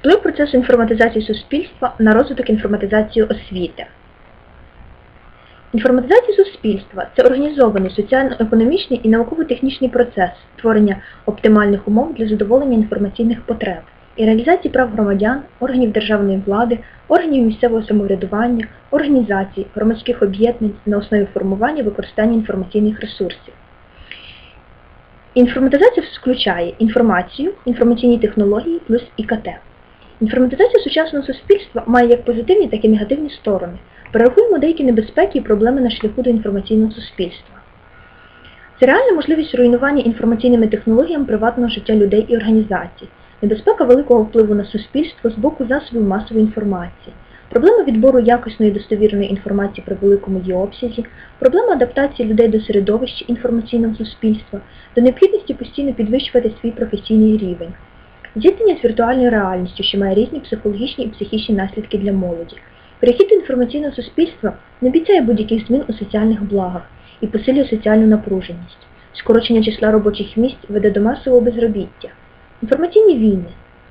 Вплив процесу інформатизації суспільства на розвиток інформатизації освіти. Інформатизація суспільства це організований соціально-економічний і науково-технічний процес створення оптимальних умов для задоволення інформаційних потреб і реалізації прав громадян, органів державної влади, органів місцевого самоврядування, організацій, громадських об'єднань на основі формування і використання інформаційних ресурсів. Інформатизація включає інформацію, інформаційні технології плюс ІКТ. Інформатизація сучасного суспільства має як позитивні, так і негативні сторони. Перерахуємо деякі небезпеки і проблеми на шляху до інформаційного суспільства. Це реальна можливість руйнування інформаційними технологіями приватного життя людей і організацій, небезпека великого впливу на суспільство з боку засобів масової інформації, проблема відбору якісної достовірної інформації при великому її обсязі, проблема адаптації людей до середовища інформаційного суспільства, до необхідності постійно підвищувати свій професійний рівень, зіткнення з віртуальною реальністю, що має різні психологічні і психічні наслідки для молоді. Перехід до інформаційного суспільства не обіцяє будь-яких змін у соціальних благах і посилює соціальну напруженість. Скорочення числа робочих місць веде до масового безробіття. Інформаційні війни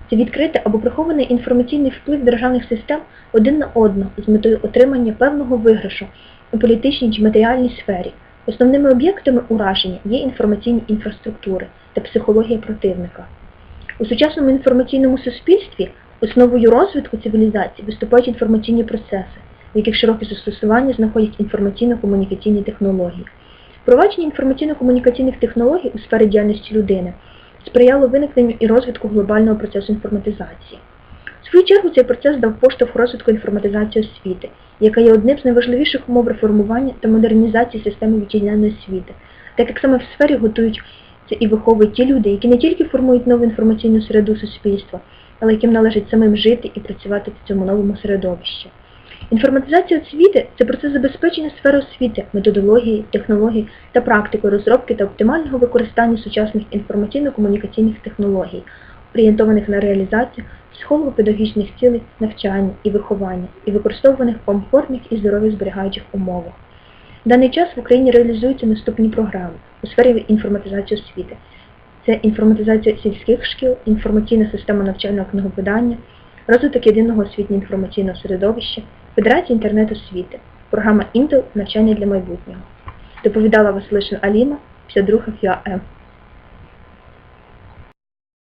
це відкритий або прихований інформаційний вплив державних систем один на одного з метою отримання певного виграшу у політичній чи матеріальній сфері. Основними об'єктами ураження є інформаційні інфраструктури та психологія противника. У сучасному інформаційному суспільстві основою розвитку цивілізації виступають інформаційні процеси, в яких широке застосування знаходять інформаційно-комунікаційні технології. Впровадження інформаційно-комунікаційних технологій у сфері діяльності людини сприяло виникненню і розвитку глобального процесу інформатизації. В свою чергу цей процес дав поштовх розвитку інформатизації освіти, яка є одним з найважливіших умов реформування та модернізації системи вітчизняної освіти, так як саме в сфері готують і виховують ті люди, які не тільки формують нову інформаційну середу суспільства, але яким належить самим жити і працювати в цьому новому середовищі. Інформатизація освіти це процес забезпечення сфери освіти, методології, технологій та практики розробки та оптимального використання сучасних інформаційно-комунікаційних технологій, орієнтованих на реалізацію психолого-педагогічних цілей навчання і виховання і використовуваних в комфортних і здоров'я зберігаючих умовах. В даний час в Україні реалізуються наступні програми у сфері інформатизації освіти. Це інформатизація сільських шкіл, інформаційна система навчального книговидання, розвиток єдиного освітньо інформаційного середовища, Федерація інтернет-освіти, програма Інтел навчання для майбутнього. Доповідала Василишин Аліна, 52 ФЮАМ.